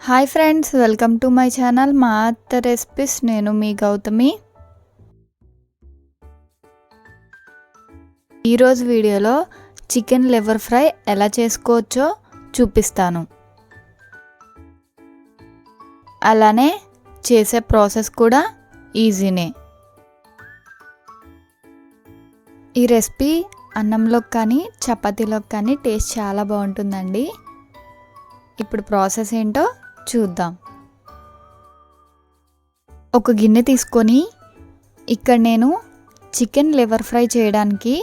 Hi friends welcome to my channel మా అత్త recipes నేను మీ గౌతమి. ఈరోజు వీడియోలో చికెన్ లివర్ ఫ్రై ఎలా చేసుకోవచ్చో చూపిస్తాను. అలానే చేసే ప్రాసెస్ కూడా ఈజీనే. ఈ రెసిపీ అన్నంలోకి కానీ చపాతీలోకి కానీ టేస్ట్ చాలా బాగుంటుందండి. ఇప్పుడు ప్రాసెస్ ఏంటో చూద్దాం. ఒక గిన్నె తీసుకొని ఇక్కడ నేను చికెన్ లివర్ ఫ్రై చేయడానికి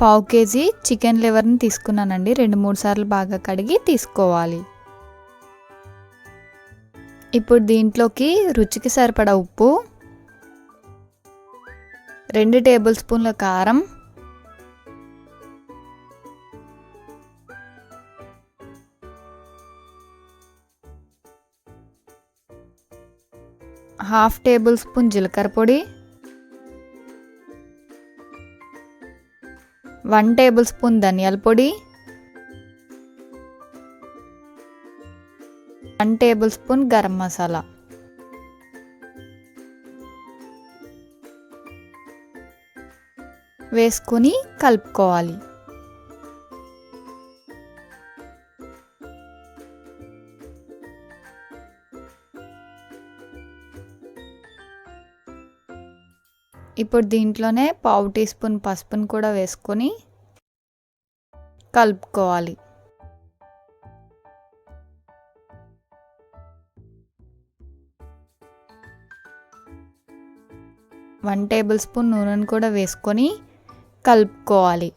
పావు కేజీ చికెన్ లివర్ని తీసుకున్నానండి. రెండు మూడు సార్లు బాగా కడిగి తీసుకోవాలి. ఇప్పుడు దీంట్లోకి రుచికి సరిపడా ఉప్పు రెండు టేబుల్ స్పూన్ల కారం హాఫ్ టేబుల్ స్పూన్ జీలకర్ర పొడి వన్ టేబుల్ స్పూన్ ధనియాల పొడి one table spoon garam masala. వేసుకొని కలుపుకోవాలి. ఇప్పుడు దీంట్లోనే పావు టీ స్పూన్ పసుపును కూడా వేసుకొని కలుపుకోవాలి. వన్ టేబుల్ స్పూన్ నూనెను కూడా వేసుకొని కలుపుకోవాలి.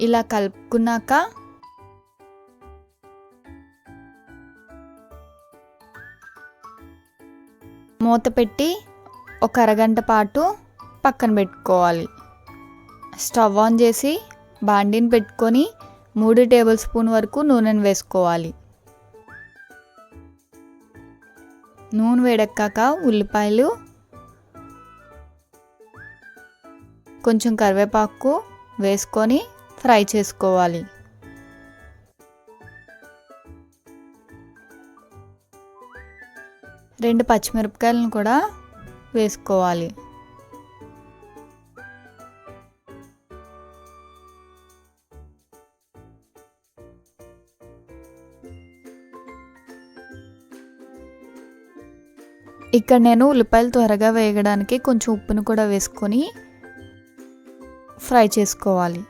ఇలా కలుపుకున్నాక మూత పెట్టి ఒక అరగంట పాటు పక్కన పెట్టుకోవాలి. స్టవ్ ఆన్ చేసి బాండిని పెట్టుకొని మూడు టేబుల్ స్పూన్ వరకు నూనెను వేసుకోవాలి. నూనె వేడెక్కాక ఉల్లిపాయలు కొంచెం కరివేపాకు వేసుకొని ఫ్రై చేసుకోవాలి. రెండు పచ్చిమిరపకాయలను కూడా వేసుకోవాలి. ఇక్కడ నేను ఉల్లిపాయలు త్వరగా వేయడానికి కొంచెం ఉప్పును కూడా వేసుకొని ఫ్రై చేసుకోవాలి.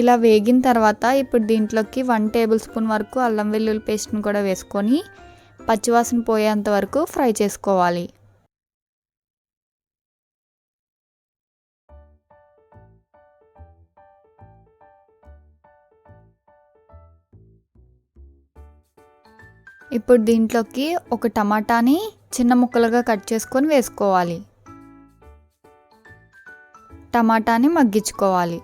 ఇలా వేగిన తర్వాత ఇప్పుడు దీంట్లోకి వన్ టేబుల్ స్పూన్ వరకు అల్లం వెల్లుల్లి పేస్ట్ని కూడా వేసుకొని పచ్చివాసన పోయేంత వరకు ఫ్రై చేసుకోవాలి. ఇప్పుడు దీంట్లోకి ఒక టమాటాని చిన్న ముక్కలుగా కట్ చేసుకొని వేసుకోవాలి. టమాటాని మగ్గించుకోవాలి.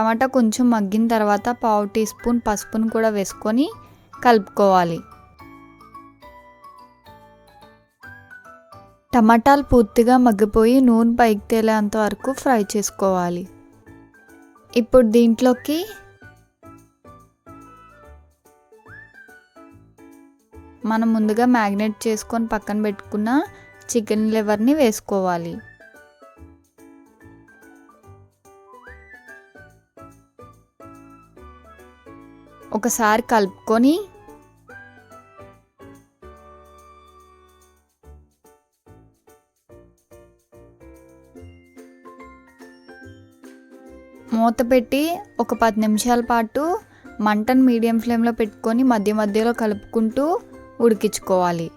టమాటా కొంచెం మగ్గిన తర్వాత పావు టీ స్పూన్ పసుపును కూడా వేసుకొని కలుపుకోవాలి. టమాటాలు పూర్తిగా మగ్గిపోయి నూనె పైకి తేలేంత వరకు ఫ్రై చేసుకోవాలి. ఇప్పుడు దీంట్లోకి మనం ముందుగా మ్యాగ్నేట్ చేసుకొని పక్కన పెట్టుకున్న చికెన్ లివర్ని వేసుకోవాలి. ఒకసారి కలుపుకొని మూత పెట్టి ఒక పది నిమిషాల పాటు మంటను మీడియం ఫ్లేమ్లో పెట్టుకొని మధ్య మధ్యలో కలుపుకుంటూ ఉడికించుకోవాలి.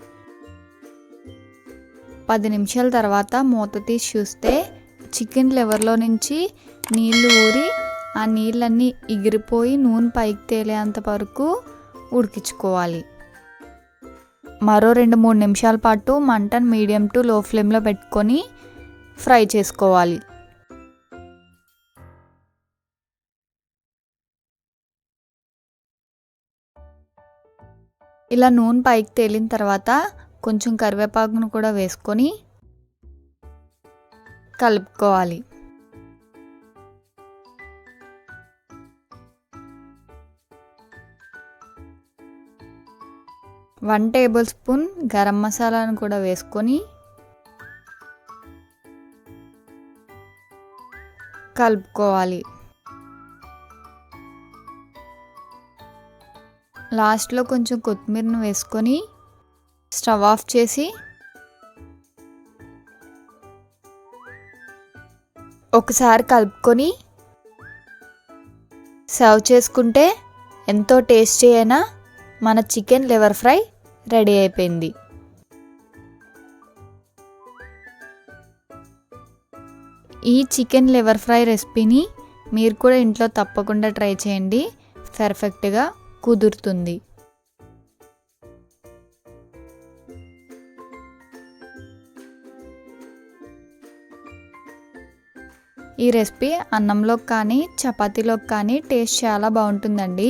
పది నిమిషాల తర్వాత మూత తీసి చూస్తే చికెన్ లివర్లో నుంచి నీళ్ళు ఊరి ఆ నీళ్ళన్నీ ఎగిరిపోయి నూనె పైకి తేలేంత వరకు ఉడికించుకోవాలి. మరో రెండు మూడు నిమిషాల పాటు మంటను మీడియం టు లో ఫ్లేమ్లో పెట్టుకొని ఫ్రై చేసుకోవాలి. ఇలా నూనె పైకి తేలిన తర్వాత కొంచెం కరివేపాకును కూడా వేసుకొని కలుపుకోవాలి. వన్ టేబుల్ స్పూన్ గరం మసాలాను కూడా వేసుకొని కలుపుకోవాలి. లాస్ట్లో కొంచెం కొత్తిమీరను వేసుకొని స్టవ్ ఆఫ్ చేసి ఒకసారి కలుపుకొని సర్వ్ చేసుకుంటే ఎంతో టేస్టీ అయినా మన చికెన్ లివర్ ఫ్రై రెడీ అయిపోయింది. ఈ చికెన్ లివర్ ఫ్రై రెసిపీని మీరు కూడా ఇంట్లో తప్పకుండా ట్రై చేయండి. పర్ఫెక్ట్గా కుదురుతుంది. ఈ రెసిపీ అన్నంలోకి కానీ చపాతీలోకి కానీ టేస్ట్ చాలా బాగుంటుందండి.